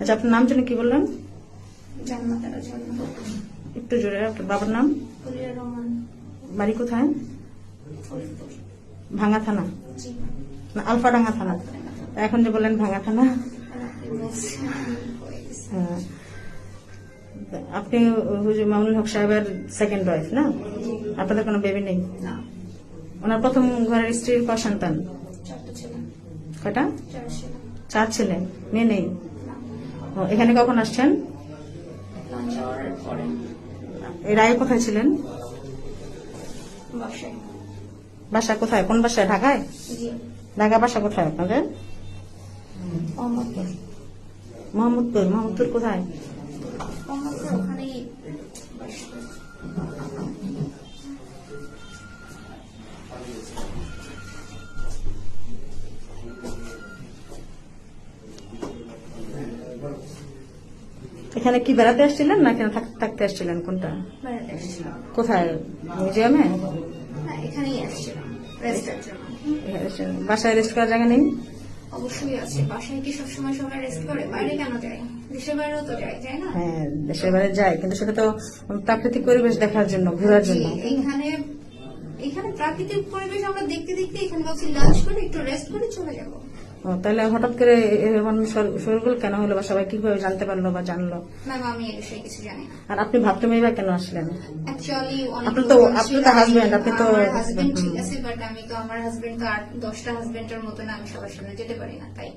আচ্ছা আপনার নাম জানি কি জন্য। একটু জোরে আপনার বাবার নাম? বাড়ি কোথায়? ভাঙ্গা থানা? জি। না আলফাডাঙ্গা থানা। এখন যে বললেন ভাঙা থানা? আপনি হুজুর মামুনুল হক সাহেবের সেকেন্ড ওয়াইফ না? আপনাদের কোনো বেবি নেই? ওনার প্রথম ঘরের স্ত্রীর ক সন্তান? কয়টা? চার ছেলে। মেয়ে নেই? এখানে কখন আসছেন? এর আগে কোথায় ছিলেন? বাসা কোথায়? কোন বাসায়? ঢাকায়? ঢাকা বাসা কোথায় আপনাদের? মোহাম্মদপুর। মোহাম্মদপুর। মোহাম্মদপুর কোথায়? এখানে কি বেড়াতে আসছিলেন না এখানে থাক- থাকতে আসছিলেন? কোনটা? কোথায়? মিউজিয়ামে? এখানেই আসছিলাম। এসে- বাসায় রেস্ট করার জায়গা নেই? অবশ্যই আছে। বাসায় কি সবসময় সবাই রেস্ট করে? বাইরে কেন যায়? দেশের বাইরেও তো যায় তাই না? হ্যাঁ দেশের বাইরে যায় কিন্তু সেটা তো প্রাকৃতিক পরিবেশ দেখার জন্য ঘোরার জন্য। এখানে এখানে প্রাকৃতিক পরিবেশ আমরা দেখতে দেখতে এখানে ভাবছি লাঞ্চ করে একটু রেস্ট করে চলে যাব। তাহলে হঠাৎ করে এমন কেন হলো বা সবাই কীভাবে জানতে পারল বা জানলো? ম্যাম আমি এ বিষয়ে কিছু জানি না। আর আপনি ভাবতে মেয়ে কেন আসলেন? অ্যাকচুয়ালি আপনি তো- আপনি তো husband, আপনি তো- হাজবেন্ড ঠিক আছে বাট আমি তো আমার হাজবেন্ড তো আর দশটা হাজবেন্ডের মতো না আমি সবার সামনে যেতে পারি না তাই।